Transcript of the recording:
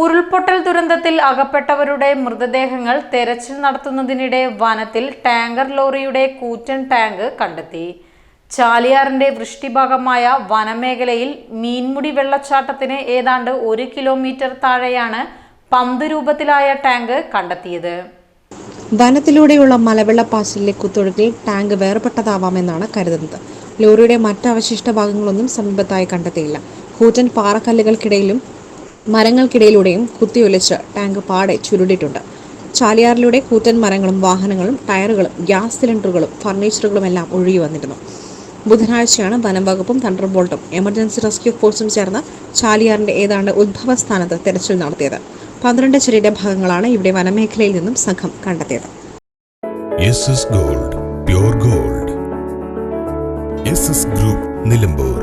ഉരുൾപൊട്ടൽ ദുരന്തത്തിൽ അകപ്പെട്ടവരുടെ മൃതദേഹങ്ങൾ തെരച്ചിൽ നടത്തുന്നതിനിടെ വനത്തിൽ ടാങ്കർ ലോറിയുടെ കൂറ്റൻ ടാങ്ക് കണ്ടെത്തി. ചാലിയാറിന്റെ വൃഷ്ടിഭാഗമായ വനമേഖലയിൽ മീൻമുടി വെള്ളച്ചാട്ടത്തിന് ഏതാണ്ട് ഒരു കിലോമീറ്റർ താഴെയാണ് പന്ത് രൂപത്തിലായ ടാങ്ക് കണ്ടെത്തിയത്. വനത്തിലൂടെയുള്ള മലവെള്ളപ്പാച്ചിലിലെ കുത്തൊഴുക്കിൽ ടാങ്ക് വേർപെട്ടതാവാമെന്നാണ് കരുതുന്നത്. ലോറിയുടെ മറ്റവശിഷ്ട ഭാഗങ്ങളൊന്നും സമീപത്തായി കണ്ടെത്തിയില്ല. കൂറ്റൻ പാറക്കല്ലുകൾക്കിടയിലും മരങ്ങൾക്കിടയിലൂടെയും കുത്തിയൊലിച്ച് ടാങ്ക് പാടെ ചുരുണ്ടിട്ടുണ്ട്. ചാലിയാറിലൂടെ കൂറ്റൻ മരങ്ങളും വാഹനങ്ങളും ടയറുകളും ഗ്യാസ് സിലിണ്ടറുകളും ഫർണിച്ചറുകളും എല്ലാം ഒഴുകി വന്നിരുന്നു. ബുധനാഴ്ചയാണ് വനം വകുപ്പും തണ്ടർബോൾട്ടും എമർജൻസി റെസ്ക്യൂ ഫോഴ്സും ചേർന്ന് ചാലിയാറിന്റെ ഏതാണ്ട് ഉദ്ഭവസ്ഥാനത്ത് തെരച്ചിൽ നടത്തിയത്. പന്ത്രണ്ട് ചെറിയ ഭാഗങ്ങളാണ് ഇവിടെ വനമേഖലയിൽ നിന്നും സംഘം കണ്ടെത്തിയത്. Gold gold. ഗ്രൂപ്പ് നിലമ്പൂർ.